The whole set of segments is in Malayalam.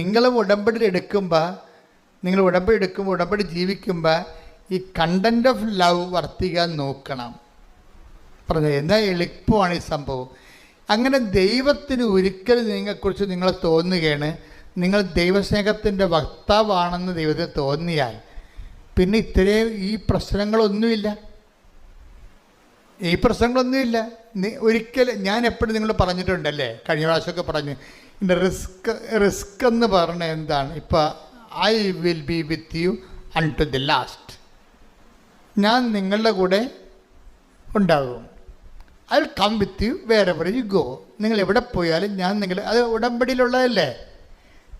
നിങ്ങൾ ഉടമ്പടി എടുക്കുമ്പോൾ നിങ്ങൾ ഉടമ്പടി എടുക്കുമ്പോൾ ഉടമ്പടി ജീവിക്കുമ്പോൾ ഈ കണ്ടന്റ് ഓഫ് ലവ് വർത്തിക്കാൻ നോക്കണം. പറഞ്ഞത് എന്നാൽ എളുപ്പമാണ് ഈ സംഭവം. അങ്ങനെ ദൈവത്തിന് ഒരിക്കലും നിങ്ങളെക്കുറിച്ച് നിങ്ങൾ തോന്നുകയാണ്. നിങ്ങൾ ദൈവസ്നേഹത്തിന്റെ വക്താവാണെന്ന് ദൈവത്തിന് തോന്നിയാൽ പിന്നെ ഇത്രയും ഈ പ്രശ്നങ്ങളൊന്നുമില്ല. ഈ പ്രശ്നങ്ങളൊന്നുമില്ല. ഒരിക്കലും ഞാൻ എപ്പോഴും നിങ്ങൾ പറഞ്ഞിട്ടുണ്ടല്ലേ? കഴിഞ്ഞ പ്രാവശ്യമൊക്കെ പറഞ്ഞു. ഇതിന്റെ റിസ്ക് റിസ്ക് എന്ന് പറഞ്ഞ എന്താണ്? ഇപ്പോൾ I will be with you unto the last ഞാൻ നിങ്ങളുടെ കൂടെ ഉണ്ടാകും. ഐ കം വിത്ത് യു വേറെ യു ഗോ നിങ്ങൾ എവിടെ പോയാലും ഞാൻ നിങ്ങൾ അത് ഉടമ്പടിയിലുള്ളതല്ലേ?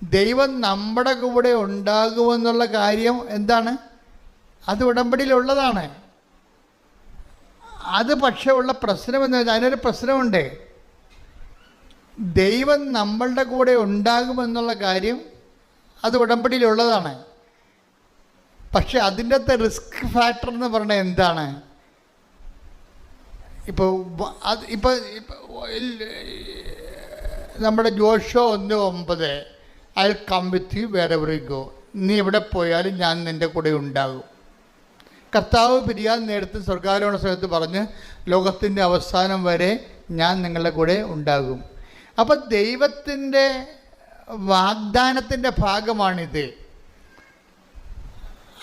ദൈവം നമ്മുടെ കൂടെ ഉണ്ടാകുമെന്നുള്ള കാര്യം എന്താണ്? അത് ഉടമ്പടിയിലുള്ളതാണ്. അത് പക്ഷേ ഉള്ള പ്രശ്നം എന്ന് വെച്ചാൽ അതിനൊരു പ്രശ്നമുണ്ട്. ദൈവം നമ്മളുടെ കൂടെ ഉണ്ടാകുമെന്നുള്ള കാര്യം അത് ഉടമ്പടിയിലുള്ളതാണ്. പക്ഷെ അതിന്റെ അകത്തെ റിസ്ക് ഫാക്ടർ എന്ന് പറഞ്ഞാൽ എന്താണ്? ഇപ്പോൾ അത് ഇപ്പോൾ നമ്മുടെ ജോഷോ ഒന്ന് ഒമ്പത് ഐ കം വിത്ത് യു വേറെ ഗോ നീ എവിടെ പോയാലും ഞാൻ നിന്റെ കൂടെ ഉണ്ടാകും. കർത്താവ് പിരിയാൻ നേരത്ത് സ്വർഗാരോഹണ സമയത്ത് പറഞ്ഞ് ലോകത്തിന്റെ അവസാനം വരെ ഞാൻ നിങ്ങളുടെ കൂടെ ഉണ്ടാകും. അപ്പം ദൈവത്തിന്റെ വാഗ്ദാനത്തിന്റെ ഭാഗമാണിത്.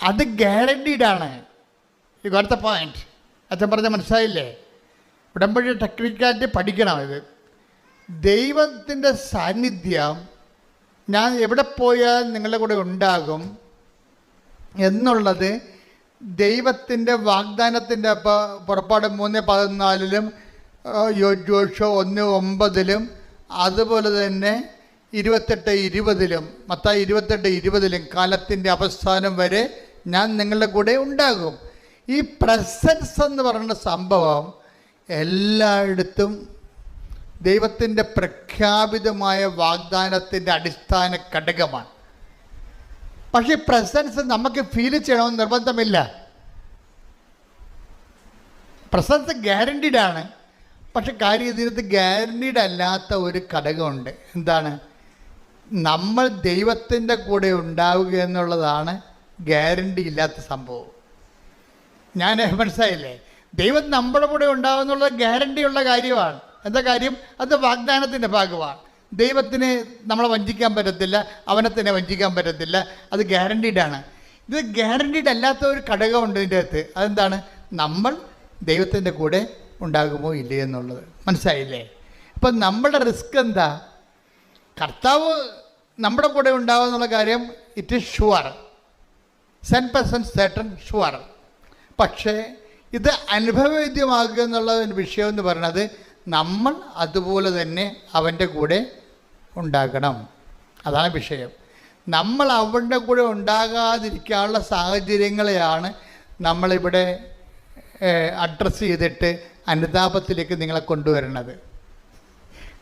അത് ഗ്യാരണ്ടീഡാണ് യു ഗോട്ട് ദ പോയിന്റ് അച്ഛൻ പറഞ്ഞ മനസ്സിലായില്ലേ? ഉടമ്പടി ടെക്നിക്കായിട്ട് പഠിക്കണം ഇത്. ദൈവത്തിന്റെ സാന്നിധ്യം ഞാൻ എവിടെ പോയാൽ നിങ്ങളുടെ കൂടെ ഉണ്ടാകും എന്നുള്ളത് ദൈവത്തിന്റെ വാഗ്ദാനത്തിന്റെ പുറപ്പാട് മൂന്ന് പതിനാലിലും ജോഷോ ഒന്ന് ഒമ്പതിലും അതുപോലെ തന്നെ ഇരുപത്തെട്ട് ഇരുപതിലും മത്തായി ഇരുപത്തെട്ട് ഇരുപതിലും കാലത്തിന്റെ അവസാനം വരെ ഞാൻ നിങ്ങളുടെ കൂടെ ഉണ്ടാകും. ഈ പ്രസൻസ് എന്ന് പറയുന്ന സംഭവം എല്ലായിടത്തും ദൈവത്തിന്റെ പ്രഖ്യാപിതമായ വാഗ്ദാനത്തിന്റെ അടിസ്ഥാന ഘടകമാണ്. പക്ഷേ പ്രസൻസ് നമുക്ക് ഫീൽ ചെയ്യണമെന്ന് നിർബന്ധമില്ല. പ്രസൻസ് ഗ്യാരണ്ടീഡ് ആണ്. പക്ഷെ കാര്യം ഇതിനകത്ത് ഗ്യാരണ്ടീഡ് അല്ലാത്ത ഒരു ഘടകമുണ്ട്. എന്താണ്? നമ്മൾ ദൈവത്തിന്റെ കൂടെ ഉണ്ടാവുക എന്നുള്ളതാണ് ഗ്യാരണ്ടി ഇല്ലാത്ത സംഭവം. ഞാൻ മനസ്സിലായില്ലേ? ദൈവം നമ്മുടെ കൂടെ ഉണ്ടാവുമെന്നുള്ളത് ഗ്യാരണ്ടി ഉള്ള കാര്യമാണ്. എന്താ കാര്യം? അത് വാഗ്ദാനത്തിന്റെ ഭാഗമാണ്. ദൈവത്തിന് നമ്മളെ വഞ്ചിക്കാൻ പറ്റത്തില്ല അവനെ തന്നെ വഞ്ചിക്കാൻ പറ്റത്തില്ല. അത് ഗ്യാരണ്ടീഡാണ് ഇത് ഗ്യാരണ്ടീഡ് അല്ലാത്ത ഒരു ഘടകമുണ്ട് ഇതിന്റെ അകത്ത്. അതെന്താണ്? നമ്മൾ ദൈവത്തിന്റെ കൂടെ ഉണ്ടാകുമോ ഇല്ലേ എന്നുള്ളത്. മനസ്സിലായില്ലേ? അപ്പം നമ്മുടെ റിസ്ക് എന്താ? കർത്താവ് നമ്മുടെ കൂടെ ഉണ്ടാവുക എന്നുള്ള കാര്യം it is sure cent percent certain sure പക്ഷേ ഇത് അനുഭവവേദ്യമാകുക എന്നുള്ള വിഷയം എന്ന് പറയുന്നത് നമ്മൾ അതുപോലെ തന്നെ അവന്റെ കൂടെ ഉണ്ടാകണം. അതാണ് വിഷയം. നമ്മൾ അവന്റെ കൂടെ ഉണ്ടാകാതിരിക്കാനുള്ള സാഹചര്യങ്ങളെയാണ് നമ്മളിവിടെ അഡ്രസ്സ് ചെയ്തിട്ട് അനുതാപത്തിലേക്ക് നിങ്ങളെ കൊണ്ടുവരണത്.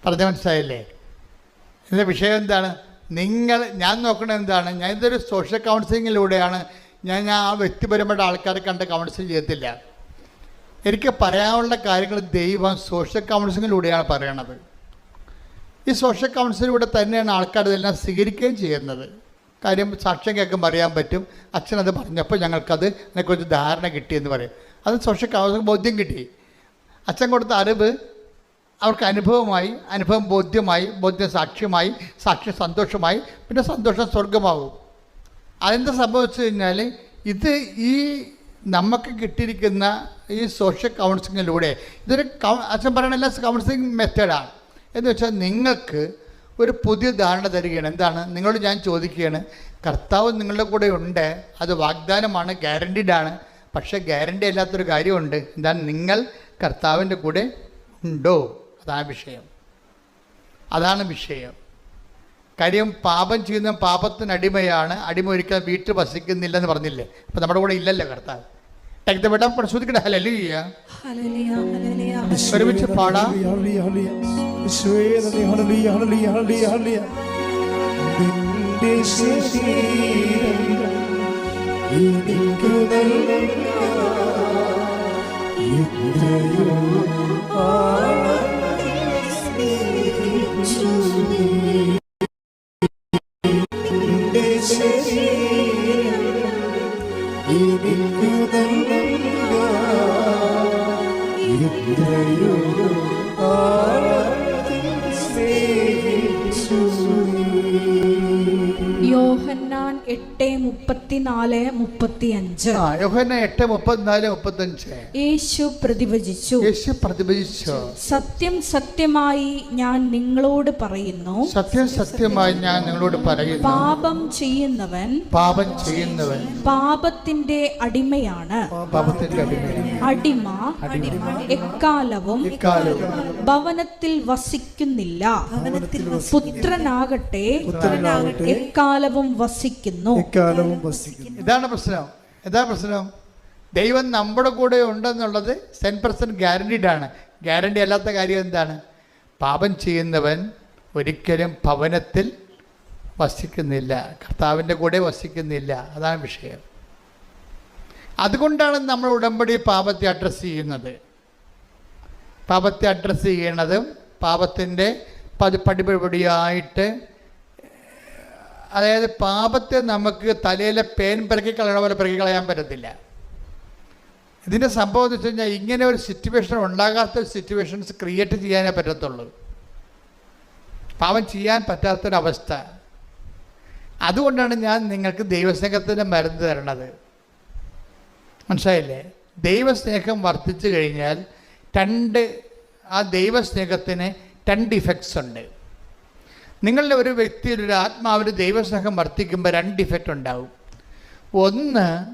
പറഞ്ഞ മനസ്സിലായില്ലേ? ഇതിന്റെ വിഷയം എന്താണ്? നിങ്ങൾ ഞാൻ നോക്കുന്നത് എന്താണ്? ഞാൻ ഇതൊരു സോഷ്യൽ കൗൺസിലിങ്ങിലൂടെയാണ് ഞാൻ ഞാൻ ആ വ്യക്തിപരമായിട്ട് ആൾക്കാരെ കണ്ട് കൗൺസിൽ ചെയ്യത്തില്ല. എനിക്ക് പറയാനുള്ള കാര്യങ്ങൾ ദൈവം സോഷ്യൽ കൗൺസിലിങ്ങിലൂടെയാണ് പറയണത്. ഈ സോഷ്യൽ കൗൺസിലിലൂടെ തന്നെയാണ് ആൾക്കാർ ഇതെല്ലാം സ്വീകരിക്കുകയും ചെയ്യുന്നത്. കാര്യം സാക്ഷ്യം കേൾക്കുമ്പോൾ പറയാൻ പറ്റും. അച്ഛനത് പറഞ്ഞപ്പോൾ ഞങ്ങൾക്കത് അതിനെക്കുറിച്ച് ധാരണ കിട്ടിയെന്ന് പറയും. അത് സോഷ്യൽ കൗൺസിൽ ബോധ്യം കിട്ടി. അച്ഛൻ കൊടുത്ത അറിവ് അവർക്ക് അനുഭവമായി അനുഭവം ബോധ്യമായി ബോധ്യം സാക്ഷ്യമായി സാക്ഷ്യം സന്തോഷമായി പിന്നെ സന്തോഷം സ്വർഗമാവും അതെന്താ സംഭവിച്ചു കഴിഞ്ഞാൽ ഇത് ഈ നമുക്ക് കിട്ടിയിരിക്കുന്ന ഈ സോഷ്യൽ കൗൺസിലിങ്ങിലൂടെ ഇതൊരു കൗ അച്ഛൻ പറയണല്ല കൗൺസിലിംഗ് മെത്തേഡാണ് എന്ന് വെച്ചാൽ നിങ്ങൾക്ക് ഒരു പുതിയ ധാരണ തരികയാണ്. എന്താണ്? നിങ്ങളോട് ഞാൻ ചോദിക്കുകയാണ്. കർത്താവ് നിങ്ങളുടെ കൂടെ ഉണ്ട്. അത് വാഗ്ദാനമാണ് ഗ്യാരണ്ടീഡാണ് പക്ഷേ ഗ്യാരണ്ടി അല്ലാത്തൊരു കാര്യമുണ്ട്. എന്താണ്? നിങ്ങൾ കർത്താവിന്റെ കൂടെ ഉണ്ടോ? അതാ വിഷയം. അതാണ് വിഷയം. കാര്യം പാപം ചെയ്യുന്ന പാപത്തിന് അടിമയാണ്. അടിമ ഒരിക്കലും വീട്ടിൽ വസിക്കുന്നില്ല എന്ന് പറഞ്ഞില്ലേ? അപ്പം നമ്മുടെ കൂടെ ഇല്ലല്ലോ കർത്താവ്. ടൈക്ക് വിടാൻ പരിശോധിക്കട്ടെ ഹലലിയ ഹല്ലേലൂയ, ഹല്ലേലൂയ, ഒരുമിച്ച് പാടാം. നിന്റെ ശരീരം എനിക്കു യോഹന എട്ട് മുപ്പത്തിനാല് മുപ്പത്തഞ്ച്. യേശു പ്രതിവചിച്ചു യേശു പ്രതിഭജിച്ചു. സത്യം സത്യമായി ഞാൻ നിങ്ങളോട് പറയുന്നു. സത്യം സത്യമായി ഞാൻ നിങ്ങളോട് പറയുന്നു. പാപം ചെയ്യുന്നവൻ പാപം ചെയ്യുന്നവൻ. പാപത്തിന്റെ അടിമയാണ്. പാപത്തിന്റെ അടിമയാണ്. അടിമ എക്കാലവും ഭവനത്തിൽ വസിക്കുന്നില്ല. പുത്രനാകട്ടെ പുത്രനാകട്ടെ എക്കാലവും വസിക്കുന്നു. എക്കാലവും വസിക്കുന്നു. ഇതാണ് പ്രശ്നം. എന്താ പ്രശ്നം? ദൈവം നമ്മുടെ കൂടെ ഉണ്ടെന്നുള്ളത് സെൻ പെർസെന്റ് ഗ്യാരണ്ടീഡ് ആണ്. ഗ്യാരണ്ടി അല്ലാത്ത കാര്യം എന്താണ്? പാപം ചെയ്യുന്നവൻ ഒരിക്കലും ഭവനത്തിൽ വസിക്കുന്നില്ല. കർത്താവിന്റെ കൂടെ വസിക്കുന്നില്ല. അതാണ് വിഷയം. അതുകൊണ്ടാണ് നമ്മൾ ഉടമ്പടി പാപത്തെ അഡ്രസ്സ് ചെയ്യുന്നത്. പാപത്തെ അഡ്രസ്സ് ചെയ്യണതും പാപത്തിന്റെ പതി പടിപടിയായിട്ട് അതായത് പാപത്തെ നമുക്ക് തലയിലെ പേൻ പിറക്കി കളയണ പോലെ പിറക്കി കളയാൻ പറ്റത്തില്ല. ഇതിന്റെ സംഭവം എന്ന് വെച്ച് കഴിഞ്ഞാൽ ഇങ്ങനെ ഒരു സിറ്റുവേഷൻ ഉണ്ടാകാത്ത സിറ്റുവേഷൻസ് ക്രിയേറ്റ് ചെയ്യാനേ പറ്റത്തുള്ളൂ. പാപം ചെയ്യാൻ പറ്റാത്തൊരവസ്ഥ. അതുകൊണ്ടാണ് ഞാൻ നിങ്ങൾക്ക് ദൈവസ്നേഹത്തിന്റെ മരുന്ന് തരണത്. മനസ്സിലായില്ലേ? ദൈവസ്നേഹം വർദ്ധിച്ചു കഴിഞ്ഞാൽ രണ്ട് ആ ദൈവസ്നേഹത്തിന് രണ്ട് ഇഫക്ട്സ് ഉണ്ട്. നിങ്ങളുടെ ഒരു വ്യക്തിയിൽ ഒരു ആത്മാവിൽ ദൈവസ്നേഹം വർദ്ധിക്കുമ്പോൾ രണ്ട് ഇഫക്റ്റ് ഉണ്ടാവും. ഒന്ന്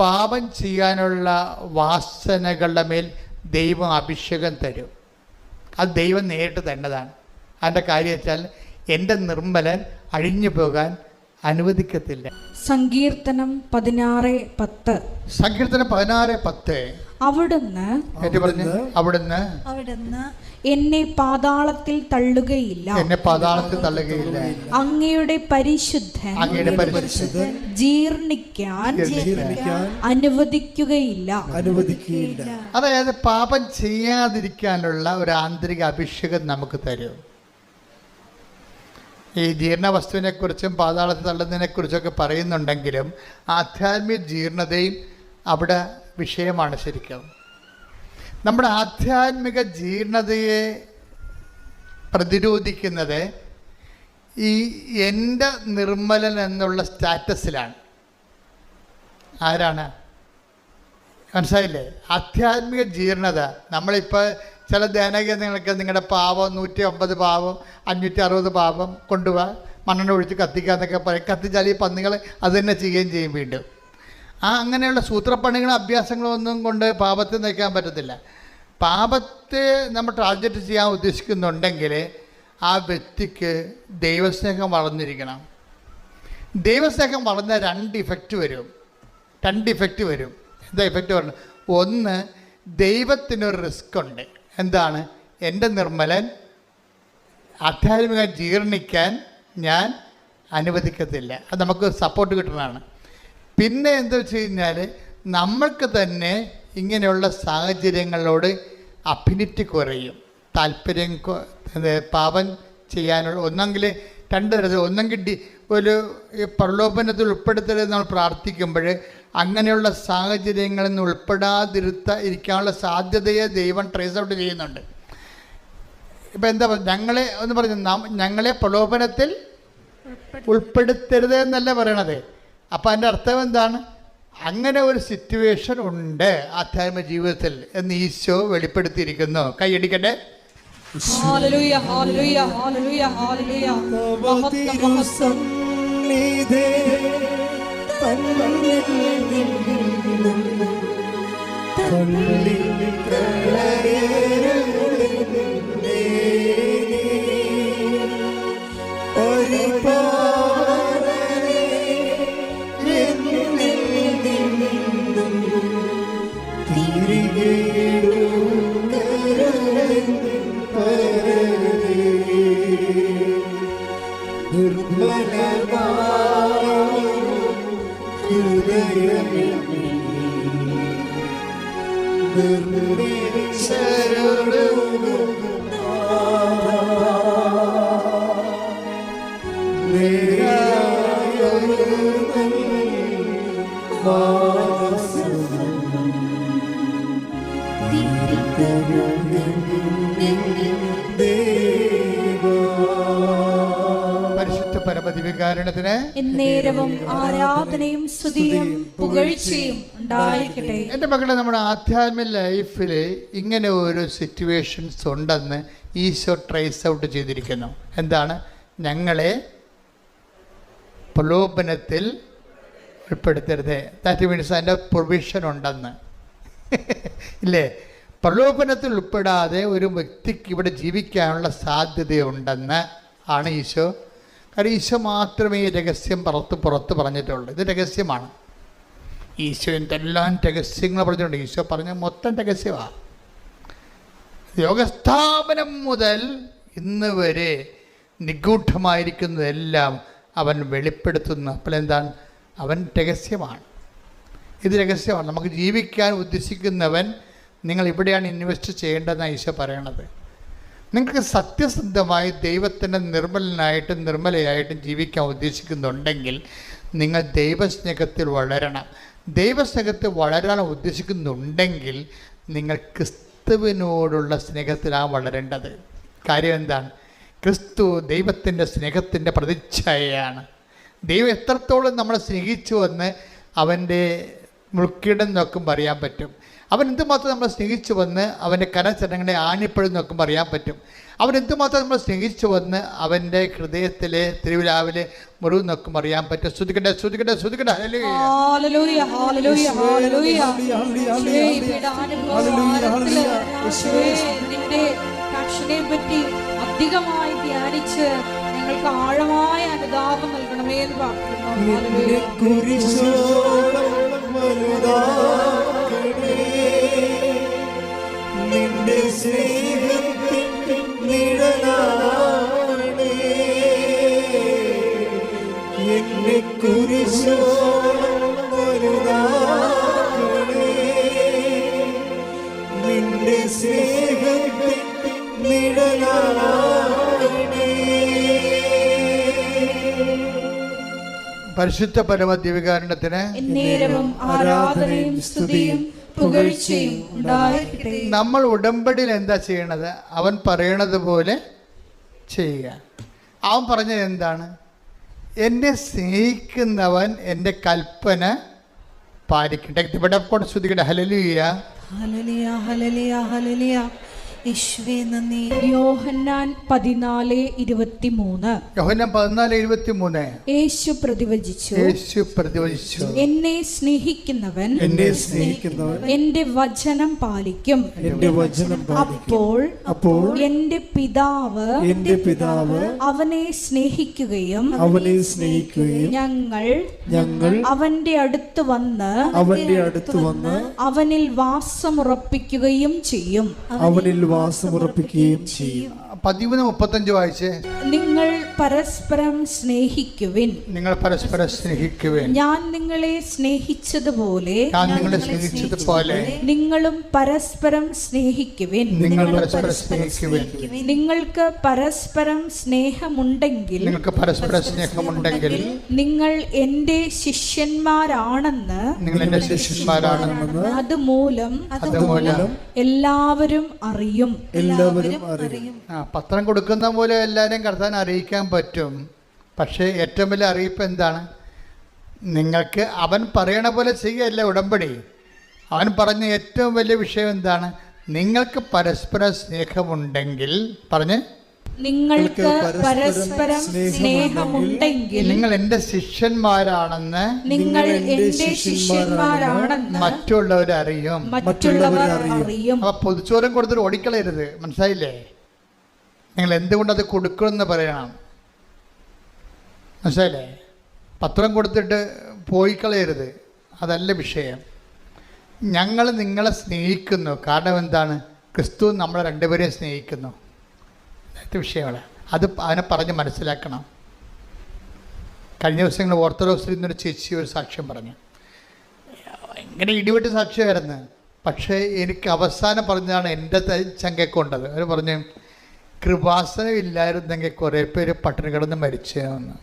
പാപം ചെയ്യാനുള്ള വാസനകളുടെ മേൽ ദൈവം അഭിഷേകം തരും. അത് ദൈവം നേരിട്ട് തന്നതാണ് അതിന്റെ കാര്യം വെച്ചാൽ എന്റെ നിർമ്മലൻ അഴിഞ്ഞു പോകാൻ അനുവദിക്കത്തില്ല. സങ്കീർത്തനം പതിനാറ് പത്ത്. സങ്കീർത്തനം പതിനാറ് പത്ത്. അവിടുന്ന് എന്നെ പാതാളത്തിൽ തള്ളുകയില്ല. എന്നെ പാതാളത്തിൽ തള്ളുകയില്ല. അങ്ങയുടെ പരിശുദ്ധ അങ്ങയുടെ പരിശുദ്ധ ജീർണിക്കാൻ അനുവദിക്കുകയില്ല. അനുവദിക്കുകയില്ല. അതായത് പാപം ചെയ്യാതിരിക്കാനുള്ള ഒരു ആന്തരിക അഭിഷേകം നമുക്ക് തരും. ഈ ജീർണ വസ്തുവിനെ കുറിച്ചും പാതാളത്തിൽ തള്ളുന്നതിനെ കുറിച്ചൊക്കെ പറയുന്നുണ്ടെങ്കിലും ആധ്യാത്മിക ജീർണതയും അവിടെ വിഷയമാണ് ശരിക്കും. നമ്മുടെ ആധ്യാത്മിക ജീർണതയെ പ്രതിരോധിക്കുന്നത് ഈ എന്റെ നിർമ്മലൻ എന്നുള്ള സ്റ്റാറ്റസിലാണ്. ആരാണ്? മനസ്സിലായില്ലേ? ആധ്യാത്മിക ജീർണത. നമ്മളിപ്പോൾ ചില ധ്യാനകേന്ദ്രങ്ങൾക്ക് നിങ്ങളുടെ പാവം നൂറ്റി അമ്പത് പാവം അഞ്ഞൂറ്റി അറുപത് പാവം കൊണ്ടുപോവാ മണ്ണെണ്ണ ഒഴിച്ച് കത്തിക്കുക എന്നൊക്കെ പറയും. കത്തിച്ചാൽ ഈ പന്നികൾ അത് തന്നെ ചെയ്യുകയും ചെയ്യും വീണ്ടും. ആ അങ്ങനെയുള്ള സൂത്രപ്പണികളും അഭ്യാസങ്ങളും ഒന്നും കൊണ്ട് പാപത്തെ നയിക്കാൻ പറ്റത്തില്ല. പാപത്തെ നമ്മൾ ടാർഗറ്റ് ചെയ്യാൻ ഉദ്ദേശിക്കുന്നുണ്ടെങ്കിൽ ആ വ്യക്തിക്ക് ദൈവസ്നേഹം വളർന്നിരിക്കണം. ദൈവസ്നേഹം വളർന്ന രണ്ട് ഇഫക്റ്റ് വരും. രണ്ട് ഇഫക്റ്റ് വരും. എന്താ ഇഫക്റ്റ് വരണം ഒന്ന് ദൈവത്തിനൊരു റിസ്ക് ഉണ്ട്. എന്താണ്? എന്റെ നിർമ്മലൻ ആധ്യാത്മിക ജീർണിക്കാൻ ഞാൻ അനുവദിക്കത്തില്ല. അത് നമുക്ക് സപ്പോർട്ട് കിട്ടുന്നതാണ്. പിന്നെ എന്താ വെച്ച് കഴിഞ്ഞാൽ നമ്മൾക്ക് തന്നെ ഇങ്ങനെയുള്ള സാഹചര്യങ്ങളോട് അഭിനിറ്റി കുറയും. താല്പര്യം പാപം ചെയ്യാനുള്ള ഒന്നെങ്കിൽ രണ്ട് തരത്തിൽ ഒന്നെങ്കിൽ ഡി ഒരു പ്രലോഭനത്തിൽ ഉൾപ്പെടുത്തരുത് നമ്മൾ പ്രാർത്ഥിക്കുമ്പോൾ അങ്ങനെയുള്ള സാഹചര്യങ്ങളിൽ നിന്ന് ഉൾപ്പെടാതിരുത്ത ഇരിക്കാനുള്ള സാധ്യതയെ ദൈവം ട്രേസ് ഔട്ട് ചെയ്യുന്നുണ്ട്. ഇപ്പം എന്താ പറയുക ഞങ്ങളെ ഒന്ന് പറഞ്ഞു ഞങ്ങളെ പ്രലോഭനത്തിൽ ഉൾപ്പെടുത്തരുത് എന്നല്ല പറയണത്. അപ്പം അതിന്റെ അർത്ഥം എന്താണ്? അങ്ങനെ ഒരു സിറ്റുവേഷൻ ഉണ്ട് ആധ്യാത്മിക ജീവിതത്തിൽ എന്ന് ഈശോ വെളിപ്പെടുത്തിയിരിക്കുന്നു. കൈയടിക്കട്ടെ? ഹല്ലേലൂയ ഹല്ലേലൂയ ഹല്ലേലൂയ ഹല്ലേലൂയ മഹത്വം മഹത്വം സന്നിധേ തന്നിൽ നിന്നും തള്ളി എന്നേരവും ആരാധനയും സ്തുതിയും പുകഴ്ചയും ഉണ്ടായിരിക്കട്ടെ. എന്റെ മക്കളെ നമ്മുടെ ആധ്യാത്മിക ലൈഫിൽ ഇങ്ങനെ ഒരു സിറ്റുവേഷൻസ് ഉണ്ടെന്ന് ഈശോ ട്രേസ് ഔട്ട് ചെയ്തിരിക്കുന്നു. എന്താണ്? ഞങ്ങളെ പ്രലോഭനത്തിൽ ഉൾപ്പെടുത്തരുത്. ദാറ്റ് മീൻസ് അതിന്റെ പ്രൊവിഷൻ ഉണ്ടെന്ന്. ഇല്ലേ? പ്രലോഭനത്തിൽ ഉൾപ്പെടാതെ ഒരു വ്യക്തിക്ക് ഇവിടെ ജീവിക്കാനുള്ള സാധ്യതയുണ്ടെന്ന് ആണ് ഈശോ കാരണം ഈശോ മാത്രമേ ഈ രഹസ്യം പുറത്ത് പുറത്ത് പറഞ്ഞിട്ടുള്ളൂ. ഇത് രഹസ്യമാണ്. ഈശോ എന്തെല്ലാം രഹസ്യങ്ങൾ പറഞ്ഞിട്ടുണ്ട്. ഈശോ പറഞ്ഞ മൊത്തം രഹസ്യമാണ് യോഗസ്ഥാപനം മുതൽ ഇന്ന് വരെ നിഗൂഢമായിരിക്കുന്നതെല്ലാം അവൻ വെളിപ്പെടുത്തുന്നു. അപ്പോൾ എന്താണ്? അവൻ രഹസ്യമാണ്. ഇത് രഹസ്യമാണ്. നമുക്ക് ജീവിക്കാൻ ഉദ്ദേശിക്കുന്നവൻ നിങ്ങൾ ഇവിടെയാണ് ഇൻവെസ്റ്റ് ചെയ്യേണ്ടതെന്നാണ് ഈശോ പറയണത്. നിങ്ങൾക്ക് സത്യസന്ധമായി ദൈവത്തിന്റെ നിർമ്മലനായിട്ടും നിർമ്മലയായിട്ടും ജീവിക്കാൻ ഉദ്ദേശിക്കുന്നുണ്ടെങ്കിൽ നിങ്ങൾ ദൈവസ്നേഹത്തിൽ വളരണം. ദൈവസ്നേഹത്തിൽ വളരാൻ ഉദ്ദേശിക്കുന്നുണ്ടെങ്കിൽ നിങ്ങൾ ക്രിസ്തുവിനോടുള്ള സ്നേഹത്തിലാണ് വളരേണ്ടത്. കാര്യം എന്താണ്? ക്രിസ്തു ദൈവത്തിന്റെ സ്നേഹത്തിന്റെ പ്രതിച്ഛായയാണ്. ദൈവം എത്രത്തോളം നമ്മളെ സ്നേഹിച്ചു എന്ന് അവന്റെ മുൾക്കിടം നോക്കുമ്പോൾ അറിയാൻ പറ്റും. അവൻ എന്തുമാത്രം നമ്മളെ സ്നേഹിച്ചു വന്ന് അവന്റെ കരചരണങ്ങളെ ആണിപ്പഴും നോക്കുമ്പോൾ അറിയാൻ പറ്റും. അവൻ എന്തുമാത്രം നമ്മളെ സ്നേഹിച്ചു വന്ന് അവന്റെ ഹൃദയത്തിലെ തിരുവിലാവിലെ മുറിവ് നോക്കുമ്പോൾ അറിയാൻ പറ്റും. ശ്രുതിക്കട്ടെ ശ്രുതിക്കട്ടെ ശ്രുതിക്കട്ടെ കക്ഷനെ പറ്റി അധികമായി ധ്യാനിച്ച് ഞങ്ങൾക്ക് ആഴമായ അനുതാപം നൽകണമേ എന്ന് പ്രാർത്ഥിക്കുന്നു. പരിശുദ്ധ പരമദ്യവികാരണത്തിന് എന്നേരവും ആരാധനയും സ്തുതിയും പുകഴ്ചയും ഉണ്ടായിരിക്കട്ടെ. നമ്മൾ ഉടമ്പടിയിൽ എന്താ ചെയ്യണത്? അവൻ പറയണത് പോലെ ചെയ്യുക. അവൻ പറഞ്ഞത് എന്താണ്? എന്നെ സ്നേഹിക്കുന്നവൻ എന്റെ കൽപ്പന പാലിക്കട്ടെ. ഇവിടെ കൂടെ ശ്രുതിക്കട്ടെ ഹലലിയ ഹലലിയ ഹലലിയ നന്ദി യോഹന്നാൻ പതിനാല് ഇരുപത്തിമൂന്ന്. യോഹനം പതിനാല് എഴുപത്തി യേശു പ്രതിവചിച്ചു. യേശു പ്രതിവചിച്ചു. എന്നെ സ്നേഹിക്കുന്നവൻ എന്നെ സ്നേഹിക്കുന്നവൻ എന്റെ വചനം പാലിക്കും. എന്റെ വചനം പാലിക്കും. അപ്പോൾ അപ്പോൾ എന്റെ പിതാവ് എന്റെ പിതാവ് അവനെ സ്നേഹിക്കുകയും അവനെ സ്നേഹിക്കുകയും ഞങ്ങൾ ഞങ്ങൾ അവന്റെ അടുത്ത് വന്ന് അവന്റെ അടുത്ത് വന്ന് അവനിൽ വാസമുറപ്പിക്കുകയും ചെയ്യും. അവനിൽ വാസമുറപ്പിക്കുകയും ചെയ്യും. പതിമൂന്ന് മുപ്പത്തഞ്ച് വായിച്ചേ? നിങ്ങൾ പരസ്പരം സ്നേഹിക്കുവിൻ. നിങ്ങൾ പരസ്പരം സ്നേഹിക്കുവിൻ. ഞാൻ നിങ്ങളെ സ്നേഹിച്ചതുപോലെ ഞാൻ നിങ്ങളെ സ്നേഹിച്ചതുപോലെ നിങ്ങളും പരസ്പരം സ്നേഹിക്കുവിൻ. നിങ്ങൾ പരസ്പരം സ്നേഹിക്കുവേൻ. നിങ്ങൾക്ക് പരസ്പരം സ്നേഹമുണ്ടെങ്കിൽ നിങ്ങൾക്ക് പരസ്പരം സ്നേഹമുണ്ടെങ്കിൽ നിങ്ങൾ എന്റെ ശിഷ്യന്മാരാണെന്ന് നിങ്ങൾ എന്റെ ശിഷ്യന്മാരാണെന്ന് അതുമൂലം അതുമൂലം എല്ലാവരും അറിയും. എല്ലാവരും അറിയും. ആ പത്രം കൊടുക്കുന്ന പോലെ എല്ലാവരെയും കർത്താൻ അറിയിക്കാൻ പറ്റും. പക്ഷേ ഏറ്റവും വലിയ അറിയിപ്പ് എന്താണ്? നിങ്ങൾക്ക് അവൻ പറയണ പോലെ ചെയ്യല്ല ഉടമ്പടി. അവൻ പറഞ്ഞ ഏറ്റവും വലിയ വിഷയം എന്താണ്? നിങ്ങൾക്ക് പരസ്പര സ്നേഹമുണ്ടെങ്കിൽ പറഞ്ഞ്. നിങ്ങൾക്ക് പരസ്പരം സ്നേഹമുണ്ടെങ്കിൽ നിങ്ങൾ എന്റെ ശിഷ്യന്മാരാണെന്ന് നിങ്ങൾ എന്റെ ശിഷ്യന്മാരാണെന്ന് മറ്റുള്ളവരറിയും. മറ്റുള്ളവർ അറിയും അപ്പോൾ പൊതുച്ചോറും കൊടുത്തിട്ട് ഓടിക്കളയരുത്. മനസ്സിലായില്ലേ? നിങ്ങൾ എന്തുകൊണ്ടത് കൊടുക്കണമെന്ന് പറയണം. മനസ്സിലല്ലേ പത്രം കൊടുത്തിട്ട് പോയി കളയരുത് അതല്ല വിഷയം. ഞങ്ങൾ നിങ്ങളെ സ്നേഹിക്കുന്നു. കാരണം എന്താണ്? ക്രിസ്തു നമ്മളെ രണ്ടുപേരെയും സ്നേഹിക്കുന്നു. അതായത് വിഷയമാണ്. അത് അവനെ പറഞ്ഞ് മനസ്സിലാക്കണം. കഴിഞ്ഞ ദിവസം ദിവസങ്ങൾ ഓർത്തഡോക്സിൽ നിന്നൊരു ചേച്ചി ഒരു സാക്ഷ്യം പറഞ്ഞു. എങ്ങനെ ഇടിവെട്ട് സാക്ഷ്യമായിരുന്നു. പക്ഷേ എനിക്ക് അവസാനം പറഞ്ഞതാണ് എന്റെ ചങ്കക്കൊണ്ടത് അവർ പറഞ്ഞു കൃപാസനം ഇല്ലായിരുന്നെങ്കിൽ കുറേ പേര് പട്ടിണി കിടന്ന് മരിച്ചേന്ന്.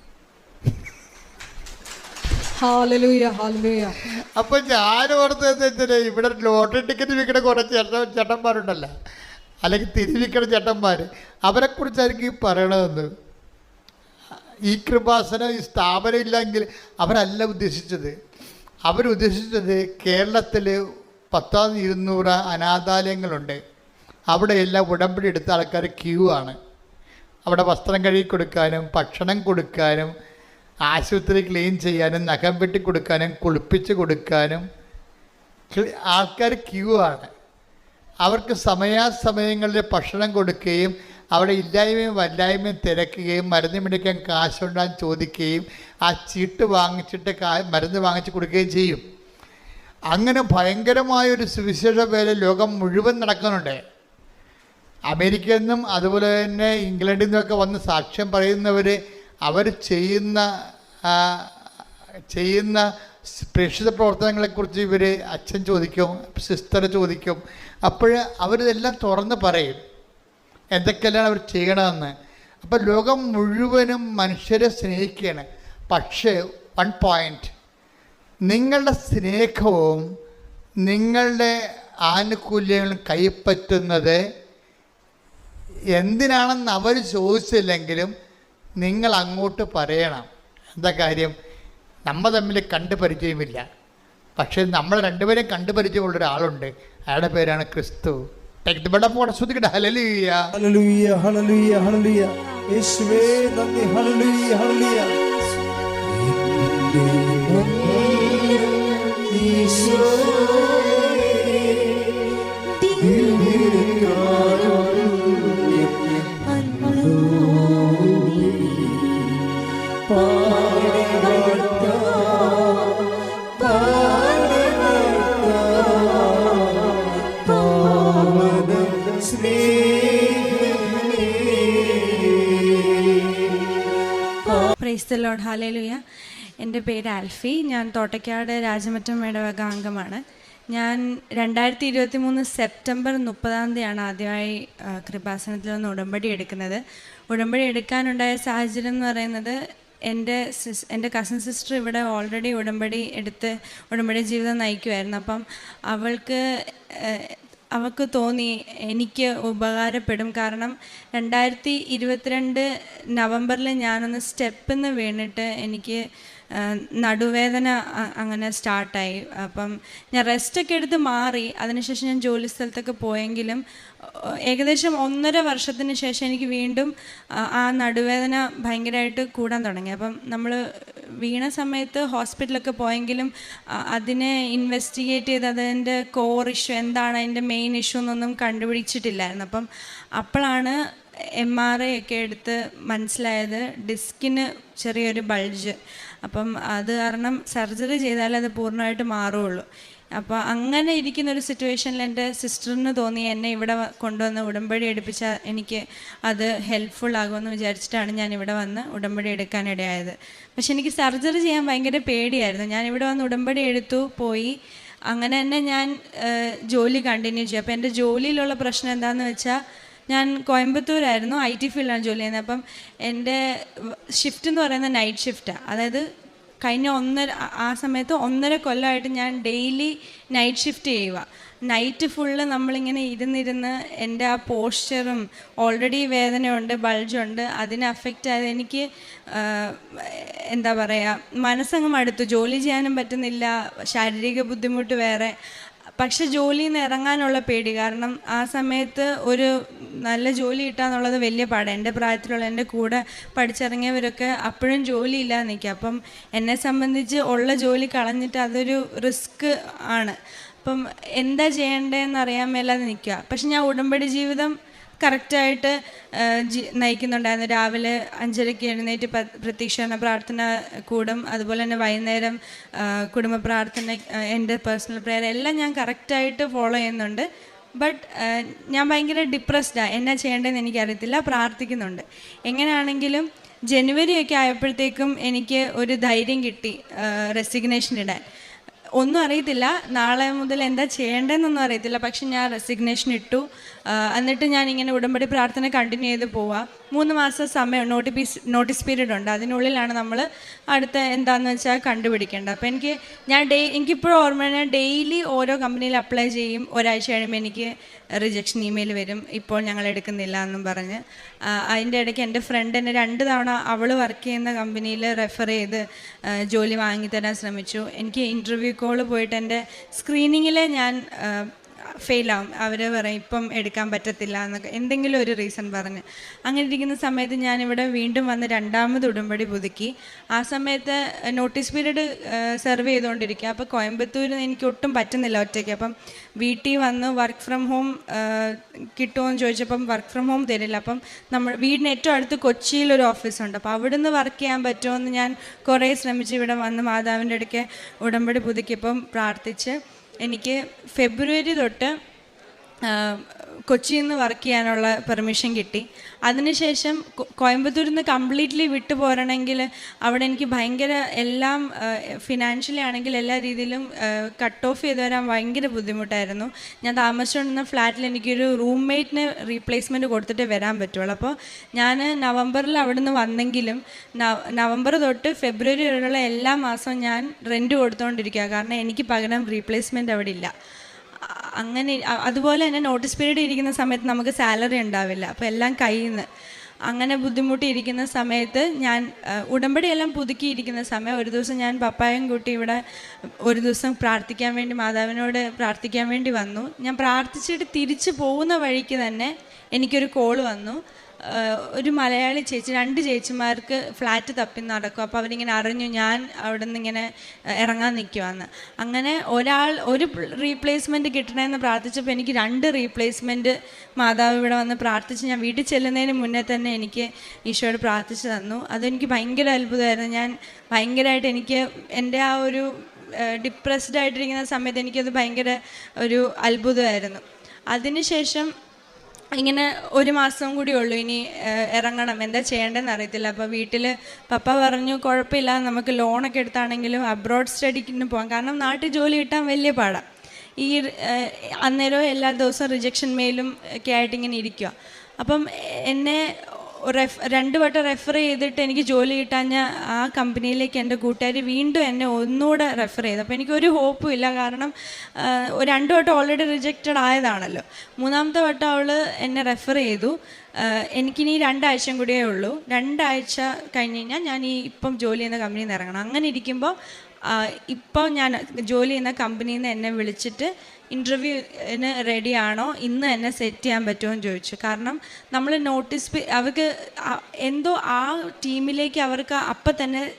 അപ്പൊ ഞാൻ വെച്ചാൽ ഇവിടെ ലോട്ടറി ടിക്കറ്റ് വിൽക്കുന്ന കുറെ ചേട്ട ചേട്ടന്മാരുണ്ടല്ലോ. അല്ലെങ്കിൽ തിരിവിൽക്കുന്ന ചേട്ടന്മാർ അവരെക്കുറിച്ചായിരിക്കും ഈ പറയണതെന്ന്. ഈ കൃപാസനം ഈ സ്ഥാപനം ഇല്ലെങ്കിൽ അവരല്ല ഉദ്ദേശിച്ചത്. അവരുദ്ദേശിച്ചത് കേരളത്തിൽ പത്താം ഇരുന്നൂറ് അനാഥാലയങ്ങളുണ്ട്. അവിടെയെല്ലാം ഉടമ്പടി എടുത്ത ആൾക്കാർ ക്യൂ ആണ്. അവിടെ വസ്ത്രം കഴുകി കൊടുക്കാനും ഭക്ഷണം കൊടുക്കാനും ആശുപത്രി ക്ലീൻ ചെയ്യാനും നഖം വെട്ടി കൊടുക്കാനും കുളിപ്പിച്ച് കൊടുക്കാനും ആൾക്കാർ ക്യൂ ആണ്. അവർക്ക് സമയാസമയങ്ങളിൽ ഭക്ഷണം കൊടുക്കുകയും അവിടെ ഇല്ലായ്മയും വല്ലായ്മയും തിരക്കുകയും മരുന്ന് മേടിക്കാൻ കാശുണ്ടാൻ ചോദിക്കുകയും ആ ചീട്ട് വാങ്ങിച്ചിട്ട് കാ മരുന്ന് വാങ്ങിച്ച് കൊടുക്കുകയും ചെയ്യും. അങ്ങനെ ഭയങ്കരമായൊരു സുവിശേഷ വേല ലോകം മുഴുവൻ നടക്കുന്നുണ്ട്. അമേരിക്കയിൽ നിന്നും അതുപോലെ തന്നെ ഇംഗ്ലണ്ടിൽ നിന്നൊക്കെ വന്ന് സാക്ഷ്യം പറയുന്നവർ അവർ ചെയ്യുന്ന ചെയ്യുന്ന പ്രേക്ഷിത പ്രവർത്തനങ്ങളെക്കുറിച്ച് ഇവർ അച്ഛൻ ചോദിക്കും സിസ്റ്റർ ചോദിക്കും. അപ്പോൾ അവരിതെല്ലാം തുറന്ന് പറയും. എന്തൊക്കെയാണ് അവർ ചെയ്യണമെന്ന്. അപ്പോൾ ലോകം മുഴുവനും മനുഷ്യരെ സ്നേഹിക്കുകയാണ്. പക്ഷേ വൺ പോയിന്റ്. നിങ്ങളുടെ സ്നേഹവും നിങ്ങളുടെ ആനുകൂല്യങ്ങളും കൈപ്പറ്റുന്നത് എന്തിനാണെന്ന് അവർ ചോദിച്ചില്ലെങ്കിലും നിങ്ങൾ അങ്ങോട്ട് പറയണം. എന്താ കാര്യം? നമ്മൾ തമ്മിൽ കണ്ടു പരിചയമില്ല പക്ഷേ നമ്മൾ രണ്ടുപേരെയും കണ്ടു പരിചയമുള്ള ഒരാളുണ്ട്. അയാളുടെ പേരാണ് ക്രിസ്തു. ശ്രദ്ധിക്കട്ടെ. ഹലലിയ ഹല്ലേലൂയ ഹല്ലേലൂയ ഹല്ലേലൂയ യേശുവേ നന്ദി. Hallelujah hallelujah praise Lord hallelujah എന്റെ പേര് ആൽഫി. ഞാൻ തോട്ടയ്ക്കാട് രാജമറ്റം മേടവക അംഗമാണ്. ഞാൻ രണ്ടായിരത്തി ഇരുപത്തി മൂന്ന് സെപ്റ്റംബർ മുപ്പതാം തീയതിയാണ് ആദ്യമായി കൃപാസനത്തിൽ നിന്ന് ഉടമ്പടി എടുക്കുന്നത്. ഉടമ്പടി എടുക്കാനുണ്ടായ സാഹചര്യം എന്ന് പറയുന്നത് എന്റെ സിസ് എന്റെ കസൻ സിസ്റ്റർ ഇവിടെ ഓൾറെഡി ഉടമ്പടി എടുത്ത് ഉടമ്പടി ജീവിതം നയിക്കുമായിരുന്നു അപ്പം അവൾക്ക് അവൾക്ക് തോന്നി എനിക്ക് ഉപകാരപ്പെടും. കാരണം രണ്ടായിരത്തി ഇരുപത്തിരണ്ട് നവംബറിൽ ഞാനൊന്ന് സ്റ്റെപ്പിൽ വീണിട്ട് എനിക്ക് നടുവേദന അങ്ങനെ സ്റ്റാർട്ടായി. അപ്പം ഞാൻ റെസ്റ്റൊക്കെ എടുത്ത് മാറി. അതിനുശേഷം ഞാൻ ജോലി സ്ഥലത്തൊക്കെ പോയെങ്കിലും ഏകദേശം ഒന്നര വർഷത്തിന് ശേഷം എനിക്ക് വീണ്ടും ആ നടുവേദന ഭയങ്കരമായിട്ട് കൂടാൻ തുടങ്ങി. അപ്പം നമ്മൾ വീണ സമയത്ത് ഹോസ്പിറ്റലൊക്കെ പോയെങ്കിലും അതിനെ ഇൻവെസ്റ്റിഗേറ്റ് ചെയ്ത് അതിന്റെ കോർ ഇഷ്യൂ എന്താണ് അതിന്റെ മെയിൻ ഇഷ്യൂ എന്നൊന്നും കണ്ടുപിടിച്ചിട്ടില്ലായിരുന്നു. അപ്പം അപ്പോഴാണ് എം ആർ ഐ ഒക്കെ എടുത്ത് മനസ്സിലായത് ഡിസ്കിന് ചെറിയൊരു ബൾജ് അപ്പം അത് കാരണം സർജറി ചെയ്താലേ അത് പൂർണമായിട്ട് മാറുള്ളൂ അപ്പോൾ അങ്ങനെ ഇരിക്കുന്ന ഒരു സിറ്റുവേഷനിൽ എന്റെ സിസ്റ്ററിന് തോന്നി എന്നെ ഇവിടെ കൊണ്ടുവന്ന് ഉടമ്പടി എടുപ്പിച്ചാൽ എനിക്ക് അത് ഹെൽപ്ഫുൾ ആകുമെന്ന് വിചാരിച്ചിട്ടാണ് ഞാൻ ഇവിടെ വന്ന് ഉടമ്പടി എടുക്കാനിടയായത് പക്ഷെ എനിക്ക് സർജറി ചെയ്യാൻ ഭയങ്കര പേടിയായിരുന്നു. ഞാൻ ഇവിടെ വന്ന് ഉടമ്പടി എടുത്തു പോയി. അങ്ങനെ തന്നെ ഞാൻ ജോലി കണ്ടിന്യൂ ചെയ്യും അപ്പോൾ എന്റെ ജോലിയിലുള്ള പ്രശ്നം എന്താണെന്ന് വെച്ചാൽ ഞാൻ കോയമ്പത്തൂരായിരുന്നു ഐ ടി ഫീൽഡാണ് ജോലി ചെയ്യുന്നത്. അപ്പം എന്റെ ഷിഫ്റ്റ് എന്ന് പറയുന്നത് നൈറ്റ് ഷിഫ്റ്റാണ് അതായത് കഴിഞ്ഞ ഒന്നര ആ- സമയത്ത് ഒന്നര കൊല്ലമായിട്ട് ഞാൻ ഡെയിലി നൈറ്റ് ഷിഫ്റ്റ് ചെയ്യുക നൈറ്റ് ഫുള്ള് നമ്മളിങ്ങനെ ഇരുന്നിരുന്ന് എന്റെ ആ പോസ്റ്ററും ഓൾറെഡി വേദനയുണ്ട് ബൾജുണ്ട് അതിനെ അഫക്റ്റ് ആയത് എനിക്ക് എന്താ പറയുക മനസ്സങ്ങ് മടുത്തു. ജോലി ചെയ്യാനും പറ്റുന്നില്ല ശാരീരിക ബുദ്ധിമുട്ട് വേറെ. പക്ഷെ ജോലിയിൽ നിന്ന് ഇറങ്ങാനുള്ള പേടി. കാരണം ആ സമയത്ത് ഒരു നല്ല ജോലി കിട്ടാന്നുള്ളത് വലിയ പാടാണ് എന്റെ പ്രായത്തിലുള്ള എന്റെ കൂടെ പഠിച്ചിറങ്ങിയവരൊക്കെ അപ്പോഴും ജോലി ഇല്ലാതെ നിൽക്കുക. അപ്പം എന്നെ സംബന്ധിച്ച് ഉള്ള ജോലി കളഞ്ഞിട്ട് അതൊരു റിസ്ക് ആണ്. അപ്പം എന്താ ചെയ്യേണ്ടതെന്ന് അറിയാൻ മേലാതെ നിൽക്കുക. പക്ഷെ ഞാൻ ഉടമ്പടി ജീവിതം കറക്റ്റായിട്ട് നയിക്കുന്നുണ്ടായിരുന്നു. രാവിലെ അഞ്ചരയ്ക്ക് എഴുന്നേറ്റ് പ- പ്രത്യക്ഷീകരണ പ്രാർത്ഥന കൂടും. അതുപോലെ തന്നെ വൈകുന്നേരം കുടുംബ പ്രാർത്ഥന എന്റെ പേഴ്സണൽ പ്രെയർ എല്ലാം ഞാൻ കറക്റ്റായിട്ട് ഫോളോ ചെയ്യുന്നുണ്ട്. ബട്ട് ഞാൻ ഭയങ്കര ഡിപ്രസ്ഡാണ് എന്നാ ചെയ്യേണ്ടതെന്ന് എനിക്കറിയത്തില്ല. പ്രാർത്ഥിക്കുന്നുണ്ട്. എങ്ങനെയാണെങ്കിലും ജനുവരി ഒക്കെ ആയപ്പോഴത്തേക്കും എനിക്ക് ഒരു ധൈര്യം കിട്ടി റെസിഗ്നേഷൻ ഇടാൻ. ഒന്നും അറിയത്തില്ല. നാളെ മുതൽ എന്താ ചെയ്യേണ്ടതെന്നൊന്നും അറിയത്തില്ല. പക്ഷെ ഞാൻ റെസിഗ്നേഷൻ ഇട്ടു. എന്നിട്ട് ഞാൻ ഇങ്ങനെ ഉടമ്പടി പ്രാർത്ഥന കണ്ടിന്യൂ ചെയ്ത് പോവാം. മൂന്ന് മാസം സമയം നോട്ടിഫീസ് നോട്ടീസ് പീരീഡ് ഉണ്ട്. അതിനുള്ളിലാണ് നമ്മൾ അടുത്ത എന്താണെന്ന് വെച്ചാൽ കണ്ടുപിടിക്കേണ്ടത്. അപ്പോൾ എനിക്ക് ഞാൻ ഡേ എനിക്കിപ്പോഴും ഓർമ്മ ഞാൻ ഡെയിലി ഓരോ കമ്പനിയിൽ അപ്ലൈ ചെയ്യും. ഒരാഴ്ച കഴിയുമ്പോൾ എനിക്ക് റിജക്ഷൻ ഇമെയിൽ വരും. ഇപ്പോൾ ഞങ്ങൾ എടുക്കുന്നില്ല എന്നും പറഞ്ഞ്. അതിന്റെ ഇടയ്ക്ക് എന്റെ ഫ്രണ്ട് എന്നെ രണ്ട് തവണ അവൾ വർക്ക് ചെയ്യുന്ന കമ്പനിയിൽ റെഫർ ചെയ്ത് ജോലി വാങ്ങിത്തരാൻ ശ്രമിച്ചു. എനിക്ക് ഇന്റർവ്യൂ കോൾ പോയിട്ട് എന്റെ സ്ക്രീനിങ്ങിൽ ഞാൻ ഫെയിലാവും അവർ പറയും ഇപ്പം എടുക്കാൻ പറ്റത്തില്ല എന്നൊക്കെ. എന്തെങ്കിലും ഒരു റീസൺ പറഞ്ഞ്. അങ്ങനെ ഇരിക്കുന്ന സമയത്ത് ഞാനിവിടെ വീണ്ടും വന്ന് രണ്ടാമത് ഉടമ്പടി പുതുക്കി. ആ സമയത്ത് നോട്ടീസ് പീരീഡ് സെർവ് ചെയ്തുകൊണ്ടിരിക്കുക. അപ്പോൾ കോയമ്പത്തൂർ എനിക്ക് ഒട്ടും പറ്റുന്നില്ല ഒറ്റയ്ക്ക്. അപ്പം വീട്ടിൽ വന്ന് വർക്ക് ഫ്രം ഹോം കിട്ടുമോ എന്ന് ചോദിച്ചപ്പം വർക്ക് ഫ്രം ഹോം തരില്ല. അപ്പം നമ്മൾ വീടിന് ഏറ്റവും അടുത്ത് കൊച്ചിയിൽ ഒരു ഓഫീസുണ്ട് അപ്പോൾ അവിടുന്ന് വർക്ക് ചെയ്യാൻ പറ്റുമോ എന്ന് ഞാൻ കുറേ ശ്രമിച്ച് ഇവിടെ വന്ന് മാതാവിന്റെ ഇടയ്ക്ക് ഉടമ്പടി പുതുക്കിയപ്പം പ്രാർത്ഥിച്ച് എനിക്ക് ഫെബ്രുവരി തൊട്ട് കൊച്ചിയിൽ നിന്ന് വർക്ക് ചെയ്യാനുള്ള പെർമിഷൻ കിട്ടി. അതിനുശേഷം കോയമ്പത്തൂരിൽ നിന്ന് കംപ്ലീറ്റ്ലി വിട്ടു പോരണമെങ്കിൽ അവിടെ എനിക്ക് ഭയങ്കര എല്ലാം ഫിനാൻഷ്യലി ആണെങ്കിൽ എല്ലാ രീതിയിലും കട്ട് ഓഫ് ചെയ്ത് വരാൻ ഭയങ്കര ബുദ്ധിമുട്ടായിരുന്നു. ഞാൻ താമസിച്ചുകൊണ്ടിരുന്ന ഫ്ലാറ്റിൽ എനിക്കൊരു റൂംമേറ്റിന് റീപ്ലേസ്മെന്റ് കൊടുത്തിട്ട് വരാൻ പറ്റുള്ളൂ. അപ്പോൾ ഞാൻ നവംബറിൽ അവിടെ നിന്ന് വന്നെങ്കിലും നവംബർ തൊട്ട് ഫെബ്രുവരി വരെയുള്ള എല്ലാ മാസവും ഞാൻ റെന്റ് കൊടുത്തുകൊണ്ടിരിക്കുക കാരണം എനിക്ക് പകരം റീപ്ലേസ്മെന്റ് അവിടെ ഇല്ല. അങ്ങനെ അതുപോലെ തന്നെ നോട്ടീസ് പീരീഡ് ഇരിക്കുന്ന സമയത്ത് നമുക്ക് സാലറി ഉണ്ടാവില്ല. അപ്പോൾ എല്ലാം കയ്യിൽ നിന്ന് അങ്ങനെ ബുദ്ധിമുട്ടിയിരിക്കുന്ന സമയത്ത് ഞാൻ ഉടമ്പടിയെല്ലാം പുതുക്കിയിരിക്കുന്ന സമയം ഒരു ദിവസം ഞാൻ പപ്പായും കൂട്ടി ഇവിടെ ഒരു ദിവസം പ്രാർത്ഥിക്കാൻ വേണ്ടി മാതാവിനോട് പ്രാർത്ഥിക്കാൻ വേണ്ടി വന്നു. ഞാൻ പ്രാർത്ഥിച്ചിട്ട് തിരിച്ചു പോകുന്ന വഴിക്ക് തന്നെ എനിക്കൊരു കോൾ വന്നു. ഒരു മലയാളി ചേച്ചി രണ്ട് ചേച്ചിമാർക്ക് ഫ്ലാറ്റ് തപ്പി നടക്കും. അപ്പോൾ അവരിങ്ങനെ അറിഞ്ഞു ഞാൻ അവിടെ നിന്ന് ഇങ്ങനെ ഇറങ്ങാൻ നിൽക്കുവാന്ന് അങ്ങനെ ഒരാൾ ഒരു റീപ്ലേസ്മെന്റ് കിട്ടണമെന്ന് പ്രാർത്ഥിച്ചപ്പോൾ എനിക്ക് രണ്ട് റീപ്ലേസ്മെന്റ് മാതാവ് ഇവിടെ വന്ന് പ്രാർത്ഥിച്ച് ഞാൻ വീട്ടിൽ ചെല്ലുന്നതിന് മുന്നേ തന്നെ എനിക്ക് ഈശോയോട് പ്രാർത്ഥിച്ചു തന്നു. അതെനിക്ക് ഭയങ്കര അത്ഭുതമായിരുന്നു. ഞാൻ ഭയങ്കരമായിട്ട് എനിക്ക് എന്റെ ആ ഒരു ഡിപ്രസ്ഡ് ആയിട്ടിരിക്കുന്ന സമയത്ത് എനിക്കത് ഭയങ്കര ഒരു അത്ഭുതമായിരുന്നു. അതിനുശേഷം ഇങ്ങനെ ഒരു മാസം കൂടി ഉള്ളൂ ഇനി ഇറങ്ങണം. എന്താ ചെയ്യേണ്ടതെന്ന് അറിയത്തില്ല. അപ്പോൾ വീട്ടിൽ പപ്പ പറഞ്ഞു കുഴപ്പമില്ല നമുക്ക് ലോണൊക്കെ എടുത്താണെങ്കിലും അബ്രോഡ് സ്റ്റഡിക്കിന് പോകാം. കാരണം നാട്ടിൽ ജോലി കിട്ടാൻ വലിയ പാടാണ് ഈ അന്നേരം എല്ലാ ദിവസവും റിജക്ഷൻ മെയിലും ഒക്കെ ആയിട്ട് ഇങ്ങനെ ഇരിക്കുക അപ്പം എന്നെ റെഫ് രണ്ട് വട്ടം റെഫർ ചെയ്തിട്ട് എനിക്ക് ജോലി കിട്ടാഞ്ഞ ആ കമ്പനിയിലേക്ക് എന്റെ കൂട്ടുകാർ വീണ്ടും എന്നെ ഒന്നുകൂടെ റെഫർ ചെയ്തു. അപ്പോൾ എനിക്കൊരു ഹോപ്പും ഇല്ല. കാരണം രണ്ട് വട്ടം ഓൾറെഡി റിജക്റ്റഡ് ആയതാണല്ലോ. മൂന്നാമത്തെ വട്ടം അവൾ എന്നെ റെഫർ ചെയ്തു. എനിക്കിനി രണ്ടാഴ്ചയും കൂടിയേ ഉള്ളൂ. രണ്ടാഴ്ച കഴിഞ്ഞ് കഴിഞ്ഞാൽ ഞാൻ ഈ ഇപ്പം ജോലി ചെയ്യുന്ന കമ്പനിയിൽ നിന്ന് ഇറങ്ങണം. അങ്ങനെ ഇരിക്കുമ്പോൾ ഇപ്പോൾ ഞാൻ ജോലി ചെയ്യുന്ന കമ്പനിയിൽ നിന്ന് എന്നെ വിളിച്ചിട്ട് ഇന്റർവ്യൂവിന് റെഡിയാണോ? ഇന്ന് എന്നെ സെറ്റ് ചെയ്യാൻ പറ്റുമോ എന്ന് ചോദിച്ചു. കാരണം നമ്മൾ നോട്ടീസ് അവർക്ക് എന്തോ ആ ടീമിലേക്ക് അവർക്ക് അപ്പം തന്നെ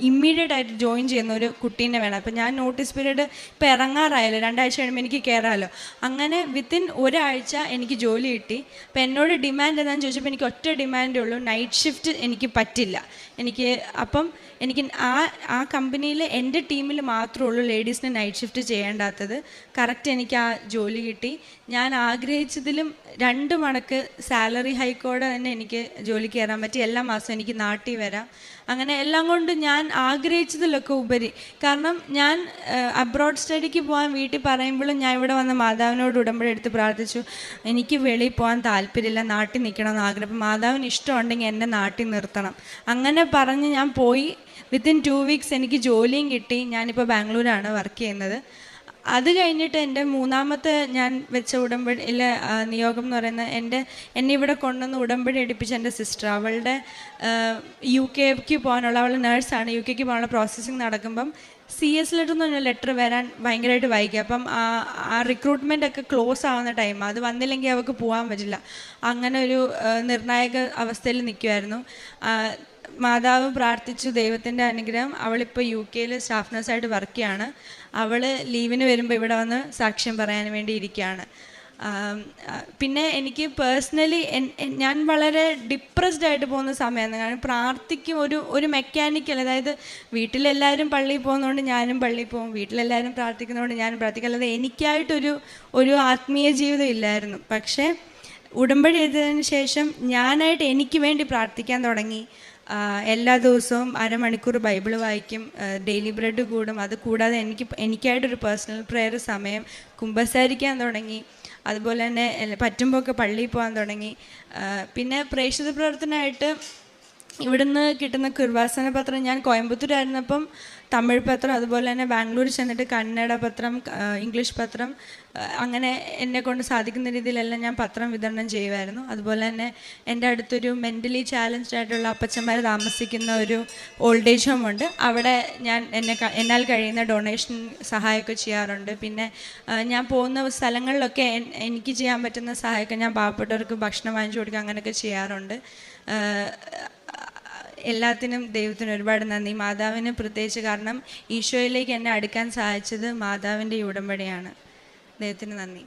ഇമ്മീഡിയറ്റ് ആയിട്ട് ജോയിൻ ചെയ്യുന്ന ഒരു കുട്ടീനെ വേണം. അപ്പം ഞാൻ നോട്ടീസ് പീരീഡ് ഇപ്പം ഇറങ്ങാറായല്ലോ. രണ്ടാഴ്ച കഴിയുമ്പോൾ എനിക്ക് കയറാമല്ലോ അങ്ങനെ വിത്തിൻ ഒരാഴ്ച എനിക്ക് ജോലി കിട്ടി. അപ്പം എന്നോട് ഡിമാൻഡ് എന്താണെന്ന് ചോദിച്ചപ്പോൾ എനിക്ക് ഒറ്റ ഡിമാൻഡേ ഉള്ളൂ. നൈറ്റ് ഷിഫ്റ്റ് എനിക്ക് പറ്റില്ല. എനിക്ക് അപ്പം എനിക്ക് ആ ആ കമ്പനിയിൽ എന്റെ ടീമിൽ മാത്രമേ ഉള്ളൂ ലേഡീസിന് നൈറ്റ് ഷിഫ്റ്റ് ചെയ്യേണ്ടാത്തത്. കറക്റ്റ് എനിക്ക് ആ ജോലി കിട്ടി. ഞാൻ ആഗ്രഹിച്ചതിലും രണ്ട് മടക്ക് സാലറി ഹൈക്കോടെ തന്നെ എനിക്ക് ജോലി കയറാൻ പറ്റി. എല്ലാ മാസവും എനിക്ക് നാട്ടിൽ വരാം. അങ്ങനെ എല്ലാം കൊണ്ട് ഞാൻ ആഗ്രഹിച്ചതിലൊക്കെ ഉപരി. കാരണം ഞാൻ അബ്രോഡ് സ്റ്റഡിക്ക് പോകാൻ വീട്ടിൽ പറയുമ്പോഴും ഞാൻ ഇവിടെ വന്ന മാതാവിനോട് ഉടമ്പടി പ്രാർത്ഥിച്ചു. എനിക്ക് വെളിയിൽ പോകാൻ താല്പര്യമില്ല നാട്ടിൽ നിൽക്കണമെന്ന് ആഗ്രഹം. അപ്പം മാതാവിന് ഇഷ്ടമുണ്ടെങ്കിൽ എന്നെ നാട്ടിൽ നിർത്തണം. അങ്ങനെ പറഞ്ഞ് ഞാൻ പോയി. വിത്തിൻ ടു വീക്സ് എനിക്ക് ജോലിയും കിട്ടി. ഞാനിപ്പോൾ ബാംഗ്ലൂരാണ് വർക്ക് ചെയ്യുന്നത്. അത് കഴിഞ്ഞിട്ട് എന്റെ മൂന്നാമത്തെ ഞാൻ വെച്ച ഉടമ്പടിയിലെ നിയോഗം എന്ന് പറയുന്നത് എന്റെ എന്നെ ഇവിടെ കൊണ്ടുവന്ന് ഉടമ്പടി എടുപ്പിച്ച എന്റെ സിസ്റ്റർ അവളുടെ യു കെക്ക് പോകാനുള്ള അവൾ നേഴ്സാണ് യു കെക്ക് പോകാനുള്ള പ്രോസസ്സിങ് നടക്കുമ്പം സി എസ് ലെറ്റർ എന്ന് പറഞ്ഞ ലെറ്റർ വരാൻ ഭയങ്കരമായിട്ട് വൈകി. അപ്പം ആ റിക്രൂട്ട്മെന്റ് ഒക്കെ ക്ലോസ് ആവുന്ന ടൈം അത് വന്നില്ലെങ്കിൽ അവൾക്ക് പോകാൻ പറ്റില്ല. അങ്ങനെ ഒരു നിർണായക അവസ്ഥയിൽ നിൽക്കുമായിരുന്നു മാതാവ് പ്രാർത്ഥിച്ചു ദൈവത്തിന്റെ അനുഗ്രഹം. അവളിപ്പോൾ യു കെയിൽ സ്റ്റാഫ് നഴ്സായിട്ട് വർക്ക് ചെയ്യാണ്. അവൾ ലീവിന് വരുമ്പോൾ ഇവിടെ വന്ന് സാക്ഷ്യം പറയാൻ വേണ്ടി ഇരിക്കുകയാണ്. പിന്നെ എനിക്ക് പേഴ്സണലി ഞാൻ വളരെ ഡിപ്രസ്ഡ് ആയിട്ട് പോകുന്ന സമയമാണ്. കാരണം പ്രാർത്ഥിക്കും ഒരു ഒരു മെക്കാനിക്കൽ അതായത് വീട്ടിലെല്ലാവരും പള്ളിയിൽ പോകുന്നതുകൊണ്ട് ഞാനും പള്ളിയിൽ പോകും. വീട്ടിലെല്ലാവരും പ്രാർത്ഥിക്കുന്നതുകൊണ്ട് ഞാനും പ്രാർത്ഥിക്കും. അല്ലാതെ എനിക്കായിട്ടൊരു ഒരു ആത്മീയ ജീവിതം ഇല്ലായിരുന്നു. പക്ഷേ ഉടമ്പടി എഴുതിയതിന് ശേഷം ഞാനായിട്ട് എനിക്ക് വേണ്ടി പ്രാർത്ഥിക്കാൻ തുടങ്ങി. എല്ലാ ദിവസവും അരമണിക്കൂർ ബൈബിൾ വായിക്കും ഡെയിലി ബ്രെഡ് കൂടും. അത് കൂടാതെ എനിക്ക് എനിക്കായിട്ടൊരു പേഴ്സണൽ പ്രെയർ സമയം കുമ്പസാരിക്കാൻ തുടങ്ങി. അതുപോലെ തന്നെ പറ്റുമ്പോൾ ഒക്കെ പള്ളിയിൽ പോകാൻ തുടങ്ങി. പിന്നെ പ്രേക്ഷിത പ്രവർത്തനമായിട്ട് ഇവിടുന്ന് കിട്ടുന്ന കുർവാസന പത്രം ഞാൻ കോയമ്പത്തൂരായിരുന്നപ്പം തമിഴ് പത്രം അതുപോലെ തന്നെ ബാംഗ്ലൂർ ചെന്നിട്ട് കന്നഡ പത്രം ഇംഗ്ലീഷ് പത്രം അങ്ങനെ എന്നെ കൊണ്ട് സാധിക്കുന്ന രീതിയിലെല്ലാം ഞാൻ പത്രം വിതരണം ചെയ്യുമായിരുന്നു അതുപോലെ തന്നെ എന്റെ അടുത്തൊരു മെന്റലി ചാലഞ്ച്ഡ് ആയിട്ടുള്ള അപ്പച്ചന്മാർ താമസിക്കുന്ന ഒരു ഓൾഡ് ഏജ് ഹോം ഉണ്ട്. അവിടെ ഞാൻ എന്നെ എന്നാൽ കഴിയുന്ന ഡൊണേഷൻ സഹായമൊക്കെ ചെയ്യാറുണ്ട്. പിന്നെ ഞാൻ പോകുന്ന സ്ഥലങ്ങളിലൊക്കെ എനിക്ക് ചെയ്യാൻ പറ്റുന്ന സഹായമൊക്കെ ഞാൻ പാവപ്പെട്ടവർക്ക് ഭക്ഷണം വാങ്ങിച്ചു കൊടുക്കുക അങ്ങനെയൊക്കെ ചെയ്യാറുണ്ട്. എല്ലാത്തിനും ദൈവത്തിന് ഒരുപാട് നന്ദി. മാതാവിന് പ്രത്യേകിച്ച് കാരണം ഈശോയിലേക്ക് എന്നെ അടുക്കാൻ സഹായിച്ചത് മാതാവിന്റെ ഈ ഉടമ്പടിയാണ്. ദൈവത്തിന് നന്ദി.